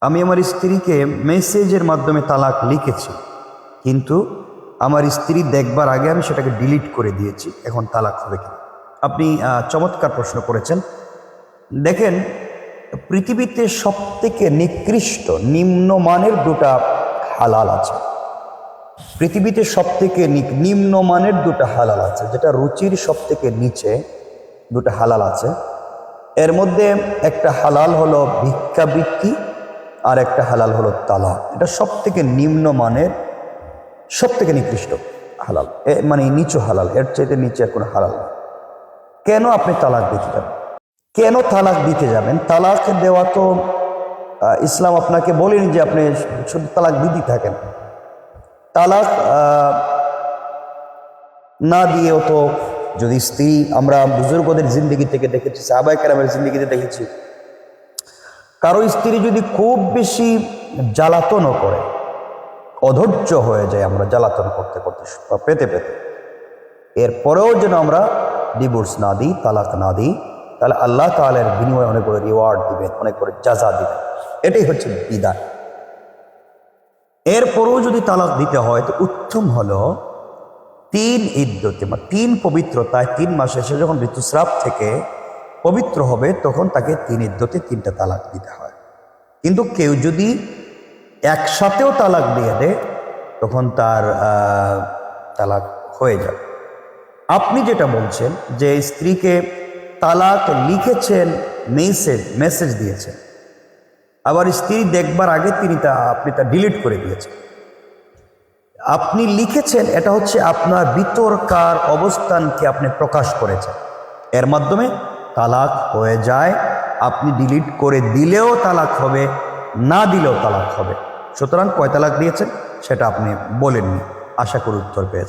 আমি আমার স্ত্রীকে মেসেজের মাধ্যমে তালাক লিখেছি, কিন্তু আমার স্ত্রী দেখবার আগে আমি সেটাকে ডিলিট করে দিয়েছি, এখন তালাক হবে কি আপনি চমৎকার প্রশ্ন করেছেন। দেখেন, পৃথিবীতে সবথেকে নিকৃষ্ট, নিম্নমানের দুটা হালাল আছে। পৃথিবীতে সবথেকে নি- নিম্নমানের দুটো হালাল আছে, যেটা রুচির সবথেকে নিচে দুটো হালাল আছে। এর মধ্যে একটা হালাল হলো ভিক্ষাবৃত্তি আর একটা হালাল হলো তালাক। এটা সব থেকে নিম্নমানের সব থেকে নিকৃষ্ট হালাল। এ মানে নিচু হালাল, এর চাইতে নিচে আর কোনো হালাল কেন আপনি তালাক দিতে যাবেন? কেন তালাক দিতে যাবেন? তালাক দেওয়া তো ইসলাম আপনাকে বলেনি যে আপনি শুধু তালাক দিতেই থাকেন। তালাক না দিয়েও তো যদি স্ত্রী, আমরা বুজুর্গদের জিন্দগি থেকে দেখেছি সাহাবাই কেরামের জিন্দগিতে দেখেছি কারও স্ত্রী যদি খুব বেশি জ্বালাতনও করে, অধৈর্য হয়ে যায় আমরা জ্বালাতন করতে করতে পেতে পেতে। এরপরেও যেন আমরা ডিভোর্স না দিই, তালাক না দিই, তাহলে আল্লাহ তালের বিনিময়ে অনেক বড় রিওয়ার্ড দিবেন, অনেক বড় যাজা দিবেন। এটাই হচ্ছে বিদায় এরপরেও যদি তালাক দিতে হয়, তো উত্তম হলো তিন ইদ্যতে তিন পবিত্রতায় তিন মাস এসে যখন ঋতুস্রাব থেকে পবিত্র হবে, তখন তাকে তিন ইদ্যতে তিনটা তালাক দিতে হয়। কিন্তু কেউ যদি একসাথেও তালাক দিয়ে দেয়, তখন তার তালাক হয়ে যাবে। আপনি যেটা বলছেন যে স্ত্রীকে তালাক লিখেছেন, মেসেজ মেসেজ দিয়েছেন, আবার স্ত্রী দেখবার আগে তিনি তা, আপনি তা ডিলিট করে দিয়েছেন। আপনি লিখেছেন, এটা হচ্ছে আপনার বিতর্কার অবস্থানকে আপনি প্রকাশ করেছেন। এর মাধ্যমে তালাক হয়ে যায়। আপনি ডিলিট করে দিলেও তালাক হবে, না দিলেও তালাক হবে। সুতরাং কয় তালাক দিয়েছেন? সেটা আপনি বলেননি। আশা করি উত্তর পেয়েছেন।